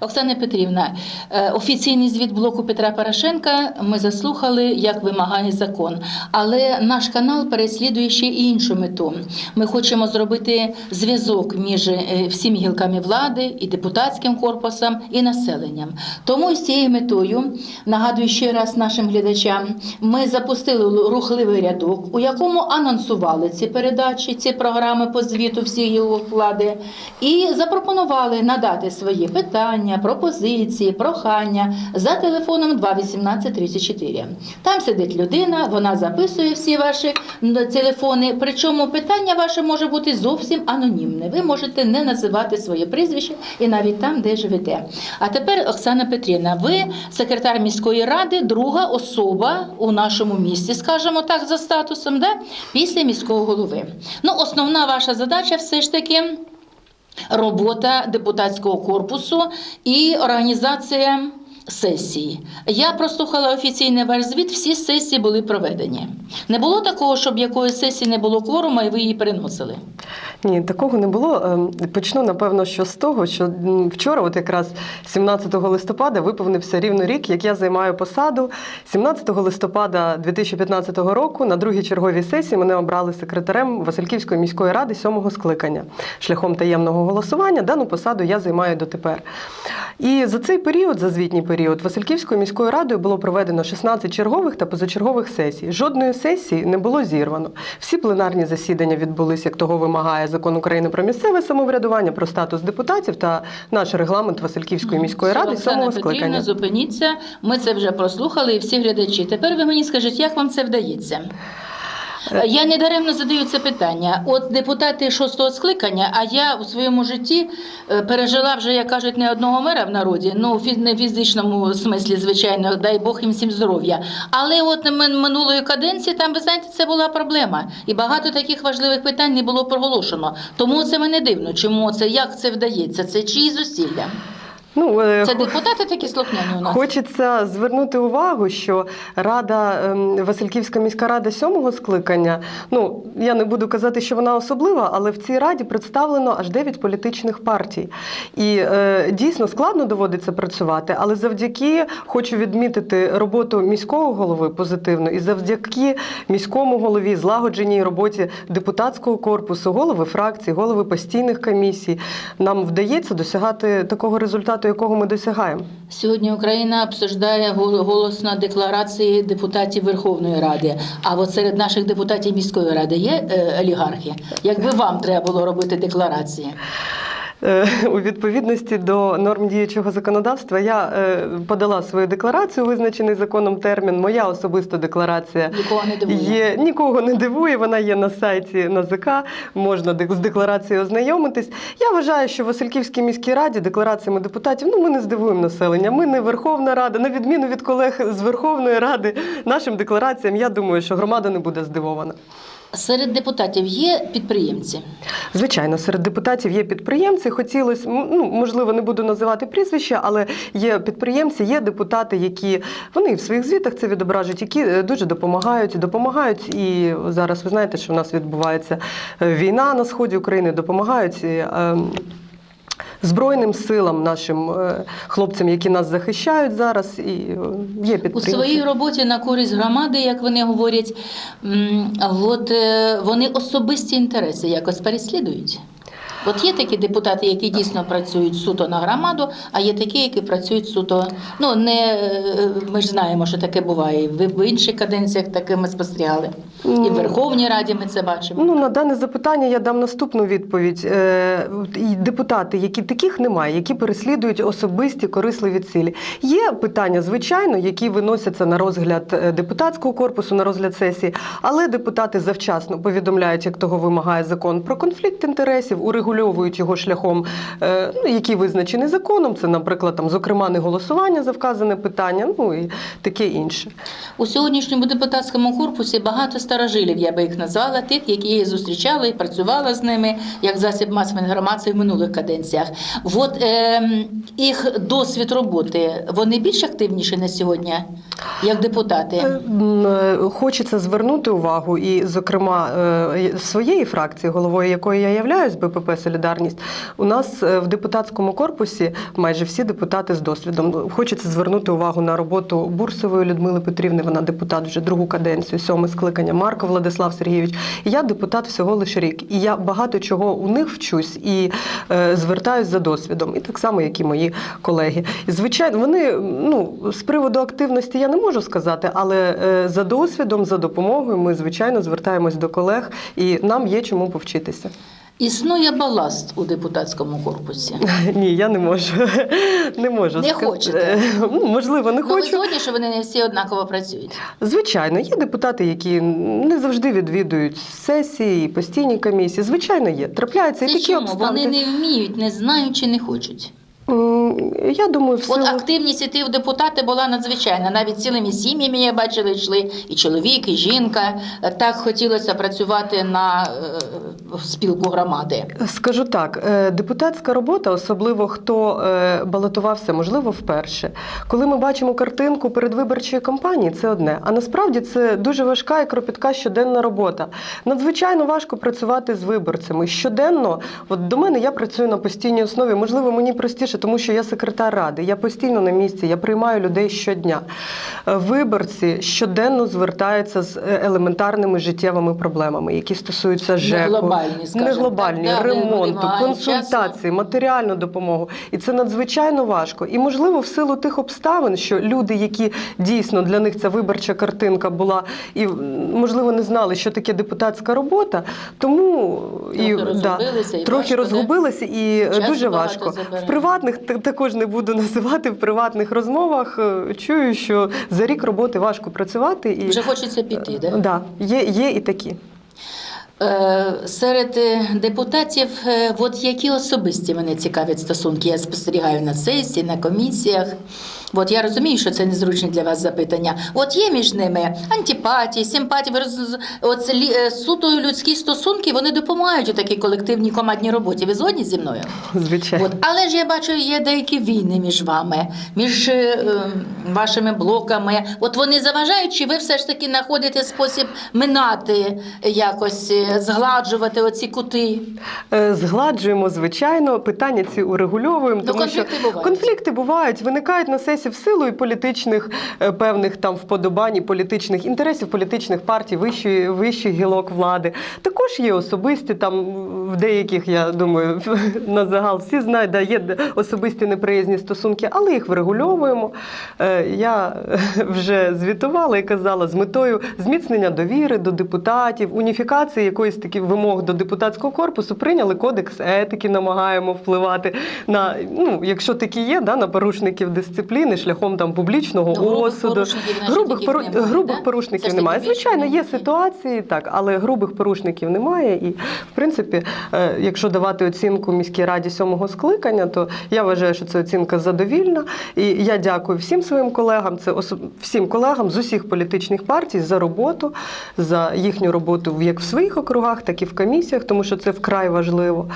Оксана Петрівна, е, офіційний звіт блоку Петра Порошенка ми заслухали, як вимагає закон. Але наш канал переслідує ще і іншу мету. Ми хочемо зробити зв'язок між е, всіми гілками влади і депутатським корпусом і населенням. Тому з цією метою нагадую ще раз нашим глядачам. Ми запустили рухливий рядок, у якому анонсували ці передачі, ці програми по звіту всіх гілок влади, і запропонували надати свої питання, пропозиції, прохання за телефоном 218 34. Там сидить людина, вона записує всі ваші телефони. Причому питання ваше може бути зовсім анонімне. Ви можете не називати своє прізвище і навіть там, де живете. А тепер, Оксана Петрівна, ви секретар міської ради, друга особа у нашому місті, скажімо так, за статусом, да? після міського голови. Ну, основна ваша задача все ж таки робота депутатського корпусу і організація сесії. Я прослухала офіційний ваш звіт, всі сесії були проведені. Не було такого, щоб якої сесії не було кворума, і ви її переносили. Ні, такого не було. Ем, Почну, напевно, що з того, що вчора, от якраз 17 листопада, виповнився рівно рік, як я займаю посаду. 17 листопада 2015 року на другій черговій сесії мене обрали секретарем Васильківської міської ради сьомого скликання. Шляхом таємного голосування дану посаду я займаю дотепер. І за цей період, за звітній період, Васильківською міською радою було проведено 16 чергових та позачергових сесій. Жодної сесії не було зірвано. Всі пленарні засідання відбулись, як того вимагає закон України про місцеве самоврядування, про статус депутатів та наш регламент Васильківської міської ради сьомого скликання. зупиніться. Ми це вже прослухали, і всі глядачі. Тепер ви мені скажіть, як вам це вдається? Я не даремно задаю це питання. От депутати шостого скликання, а я у своєму житті е, пережила вже, як кажуть, не одного мера в народі, ну не в фізичному смислі, звичайно, дай Бог їм всім здоров'я. Але от мин- минулої каденції там, ви знаєте, це була проблема. І багато таких важливих питань не було проголошено. Тому це мене дивно. Чому це, як це вдається? Це чиї зусилля? Ну, е, Це депутати такі слухняні у нас. Хочеться звернути увагу, що рада ем, Васильківська міська рада сьомого скликання. Ну я не буду казати, що вона особлива, але в цій раді представлено аж 9 політичних партій. І е, дійсно складно доводиться працювати, але завдяки хочу відмітити роботу міського голови позитивно, і завдяки міському голові, злагодженій роботі депутатського корпусу, голови фракцій, голови постійних комісій, нам вдається досягати такого результату, якого ми досягаємо. Сьогодні Україна обсуждає гол- голосно декларації депутатів Верховної Ради. А от серед наших депутатів міської ради є е, олігархи. Якби вам треба було робити декларації, У відповідності до норм діючого законодавства я е, подала свою декларацію, визначений законом термін. Моя особиста декларація нікого не дивує. є нікого не дивує. Вона є на сайті НАЗК, можна з декларацією ознайомитись. Я вважаю, що в Васильківській міській раді деклараціями депутатів ну ми не здивуємо населення. Ми не Верховна Рада, на відміну від колег з Верховної Ради. Нашим деклараціям я думаю, що громада не буде здивована. Серед депутатів є підприємці. Звичайно, серед депутатів є підприємці. Хотілося, ну можливо, не буду називати прізвища, але є підприємці, є депутати, які вони в своїх звітах це відображують, які е, дуже допомагають, допомагають. І зараз ви знаєте, що в нас відбувається е, війна на сході України, допомагають. Збройним силам нашим е, хлопцям, які нас захищають зараз, і е, є У своїй роботі на користь громади, як вони говорять, от е, вони особисті інтереси якось переслідують. От є такі депутати, які дійсно працюють суто на громаду, а є такі, які працюють суто. Ну не ми ж знаємо, що таке буває. Ви в інших каденціях таке ми спостерігали. І в Верховній Раді ми це бачимо. Ну, на дане запитання я дам наступну відповідь. Е, депутати, які таких немає, які переслідують особисті корисливі цілі. Є питання, звичайно, які виносяться на розгляд е, депутатського корпусу, на розгляд сесії, але депутати завчасно повідомляють, як того вимагає закон про конфлікт інтересів, урегульовують його шляхом, е, ну, який визначений законом. Це, наприклад, там, зокрема, не голосування за вказане питання, ну і таке інше. У сьогоднішньому депутатському корпусі багато старожилів, я би їх назвала, тих, які я зустрічала і працювала з ними як засіб масової інформації в минулих каденціях. От е, їх досвід роботи, вони більш активніші на сьогодні. як депутати? Е, Хочеться звернути увагу, і, зокрема, е, своєї фракції, головою якої я являюсь, БПП Солідарність, у нас е, в депутатському корпусі майже всі депутати з досвідом. Хочеться звернути увагу на роботу Бурсової Людмили Петрівни. Вона депутат вже другу каденцію, сьоме скликання. Марко Владислав Сергійович. Я депутат всього лише рік. І я багато чого у них вчусь і е, звертаюсь за досвідом, і так само, як і мої колеги. Звичайно, вони ну з приводу активності я не можу сказати, але е, за досвідом, за допомогою, ми звичайно звертаємось до колег, і нам є чому повчитися. Існує баласт у депутатському корпусі. Ні, я не можу. Не можу Не сказати. хочете? Ну, можливо, не Ну, ви хочу. згодні, що вони не всі однаково працюють. Звичайно, є депутати, які не завжди відвідують сесії, постійні комісії. Звичайно, є. Трапляються і такі чому? обставини. Вони не вміють, не знають чи не хочуть. Я думаю, в От силу... активність іти в депутати була надзвичайна. Навіть цілими сім'ями я бачила, йшли і чоловік, і жінка. Так хотілося працювати на е, спілку громади. Скажу так, е, депутатська робота, особливо хто е, балотувався, можливо, вперше. Коли ми бачимо картинку передвиборчої кампанії, це одне. А насправді це дуже важка і кропітка щоденна робота. Надзвичайно важко працювати з виборцями. Щоденно, от до мене я працюю на постійній основі. Можливо, мені простіше, тому що я секретар ради. Я постійно на місці, я приймаю людей щодня. Е, Виборці щоденно звертаються з е, елементарними життєвими проблемами, які стосуються ЖЕКу, глобальні, скажімо не глобальні, так, да, не ремонту, консультації, матеріальну допомогу. І це надзвичайно важко. І можливо, в силу тих обставин, що люди, які дійсно для них ця виборча картинка була, і можливо не знали, що таке депутатська робота, тому Трохи і розгубилися, і трохи важко, розгубилися, і е, дуже важко. В приватних та- також не буду називати в приватних розмовах. е, Чую, що за рік роботи важко працювати і Вже хочеться піти, да? да, є, є і такі. Е, Серед е, депутатів, е, от які особисті мене цікавлять стосунки, я спостерігаю на сесії, на комісіях. От я розумію, що це незручне для вас запитання. От є між ними антипатії, симпатії, роз- от е, суто людські стосунки, вони допомагають у такій колективній командній роботі. Ви згодні зі мною? Звичайно. От, але ж я бачу, є деякі війни між вами, між е, е, вашими блоками. От вони заважають, чи ви все ж таки знаходите спосіб минати якось, е, згладжувати оці кути? Е, Згладжуємо, звичайно, питання ці урегульовуємо, Ну, тому що бувають. конфлікти бувають, виникають на сесії в силою політичних е, певних там вподобань, і політичних інтересів, політичних партій, вищої, вищих гілок влади. Також є особисті там в деяких, я думаю, на загал всі знають, да, є особисті неприязні стосунки, але їх врегульовуємо. Е, Я вже звітувала і казала з метою зміцнення довіри до депутатів, уніфікації якоїсь таких вимог до депутатського корпусу, прийняли кодекс етики, намагаємо впливати на ну, якщо такі є, да, на порушників дисципліни шляхом там публічного грубих осуду. грубих пору- немає, грубих да? порушників немає. Звичайно, є ситуації, так, але грубих порушників немає. І в принципі, якщо давати оцінку міській раді сьомого скликання, то я вважаю, що це оцінка задовільна. І я дякую всім своїм колегам, це всім колегам з усіх політичних партій за роботу, за їхню роботу як в своїх округах, так і в комісіях, тому що це вкрай важливо.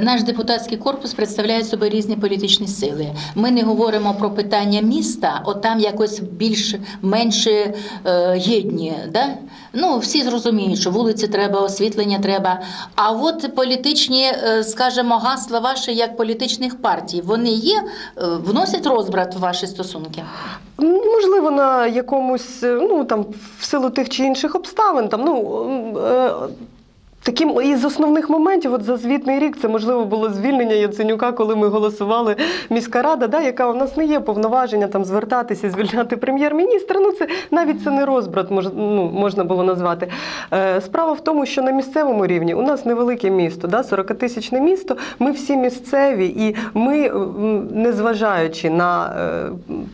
Наш депутатський корпус представляє собою різні політичні сили. Ми не говоримо про питання міста, от там якось більш менше е, єдні. Да? Ну, всі зрозуміють, що вулиці треба, освітлення треба. А от політичні, е, скажімо, гасла ваші як політичних партій, вони є, е, вносять розбрат в ваші стосунки. Можливо, на якомусь, ну там в силу тих чи інших обставин, там ну. Е, Таким із основних моментів, от за звітний рік, це можливо було звільнення Яценюка, коли ми голосували міська рада, да, яка у нас не є повноваження там звертатися, звільняти прем'єр-міністра. Ну це навіть це не розбрат, мож, ну, можна було назвати. Е, справа в тому, що на місцевому рівні у нас невелике місто, да, 40-тисячне місто. Ми всі місцеві, і ми, м, незважаючи на е,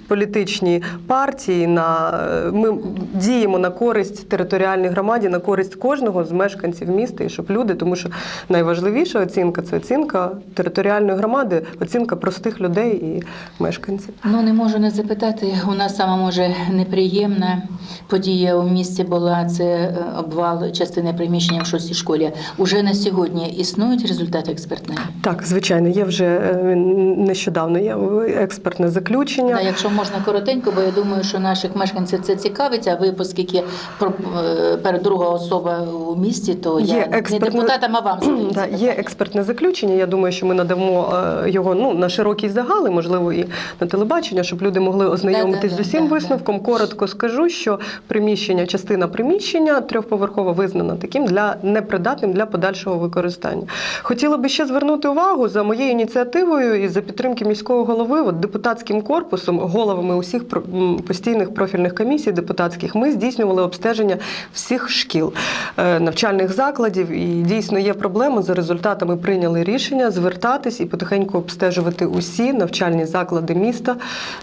політичні партії, на е, ми діємо на користь територіальній громаді, на користь кожного з мешканців міста дітей, щоб люди, тому що найважливіша оцінка це оцінка територіальної громади, оцінка простих людей і мешканців. Ну не можу не запитати. У нас сама може неприємна подія у місті була це е, обвал частини приміщення в шостій школі. Уже на сьогодні існують результати експертної? Так, звичайно, є вже е, нещодавно є експертне заключення. Да, якщо можна коротенько, бо я думаю, що наших мешканців це цікавить. А ви, оскільки е, перед друга особа у місті, то Є я не експертне- депутатам, а вам Да, є експертне заключення. Я думаю, що ми надамо е, його ну на широкий загал, і, можливо, і на телебачення, щоб люди могли ознайомитись Да-да-да, з усім да, висновком. Коротко скажу, що приміщення, частина приміщення трьохповерхова визнана таким для непридатним для подальшого використання. Хотіла би ще звернути увагу за моєю ініціативою і за підтримки міського голови, от депутатським корпусом, головами усіх постійних профільних комісій депутатських, ми здійснювали обстеження всіх шкіл, е, навчальних закладів. І дійсно є проблема. За результатами прийняли рішення звертатись і потихеньку обстежувати усі навчальні заклади міста,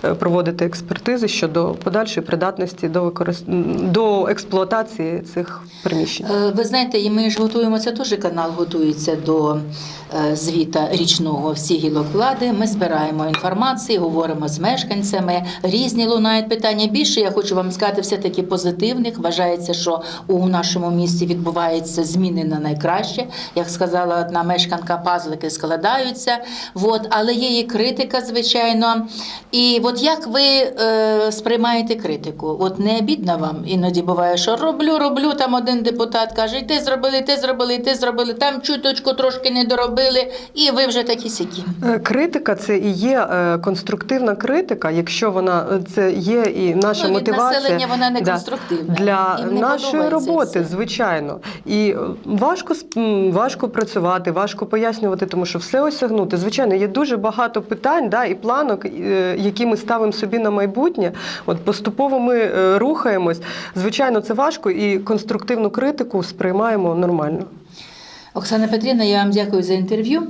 е, проводити експертизи щодо подальшої придатності до використ... до експлуатації цих приміщень. Е, Ви знаєте, і ми ж готуємося, теж канал готується до е, звіта річного всіх гілок влади. Ми збираємо інформацію, говоримо з мешканцями. Різні лунають питання. Більше я хочу вам сказати, все таки позитивних. Вважається, що у нашому місті відбуваються зміни на найкраще. Як сказала одна мешканка, пазлики складаються. От, але є і критика, звичайно. І от як ви е, сприймаєте критику? От не обідно вам іноді буває, що роблю, роблю. Там один депутат каже, ти зробили, ти зробили, ти зробили, там чуточку трошки не доробили, і ви вже такі сякі. Е, Критика це і є е, конструктивна критика, якщо вона е, це є і наша ну, від мотивація населення вона не конструктивна. для не нашої роботи, все. звичайно. І важко важко працювати, важко пояснювати, тому що все осягнути. Звичайно, є дуже багато питань, да, і планок, е, які ми ставимо собі на майбутнє. От поступово ми е, рухаємось. Звичайно, це важко, і конструктивну критику сприймаємо нормально. Оксана Петрівна, я вам дякую за інтерв'ю.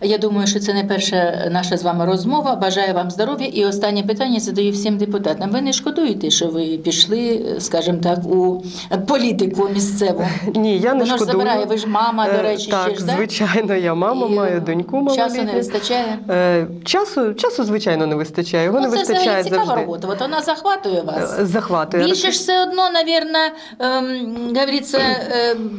Я думаю, що це не перша наша з вами розмова. Бажаю вам здоров'я. І останнє питання задаю всім депутатам. Ви не шкодуєте, що ви пішли, скажімо так, у політику місцеву? Ні, я не Воно ж шкодую. забирає, ви ж мама, до Е, речі, так, ще ж, звичайно, я мама, І, маю доньку Часу малолітню. не вистачає. Е, Часу, часу, звичайно, не вистачає. Його Ну, не це вистачає взагалі цікава завжди. робота. От вона захватує вас. Е, Захватує. Більше ж все одно, навірно, ем, говориться,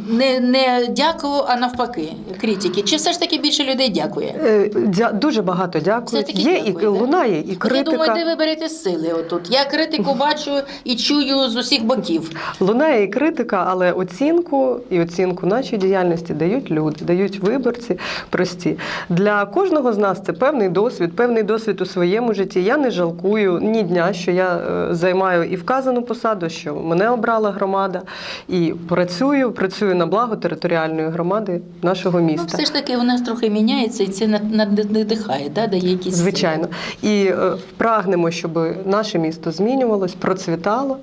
не, не дякую, а навпаки, критики. Чи все ж таки більше людей дякує? Е, дя- Дуже багато дякую. Є дякую, і да? лунає, і От Я критика. думаю, де ви берете сили отут. Я критику бачу і чую з усіх боків. Лунає і критика, але оцінку і оцінку нашій діяльності дають люди, дають виборці прості. Для кожного з нас це певний досвід, певний досвід у своєму житті. Я не жалкую ні дня, що я е, займаю і вказану посаду, що мене обрала громада, і працюю, працюю на благо територіальної громади нашого Ну, все ж таки у нас трохи міняється, і це над- над- надихає, да? дає якісь Звичайно, і е, прагнемо, щоб наше місто змінювалось, процвітало.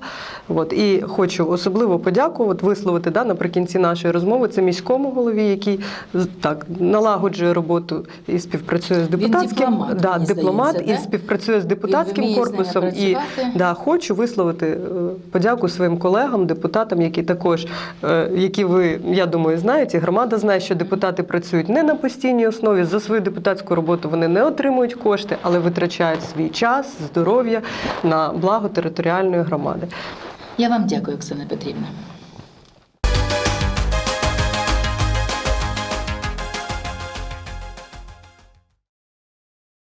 От і хочу особливо подякувати, висловити да, наприкінці нашої розмови. Це міському голові, який так налагоджує роботу і співпрацює з депутатським дипломат, да, дипломат здається, і да? співпрацює з депутатським ними корпусом. І да, хочу висловити е, подяку своїм колегам, депутатам, які також, е, які ви, я думаю, знаєте, і громада знає, що депутати працюють не на постійній основі. За свою депутатську роботу вони не отримують кошти, але витрачають свій час, здоров'я на благо територіальної громади. Я вам дякую, Оксана Петрівна.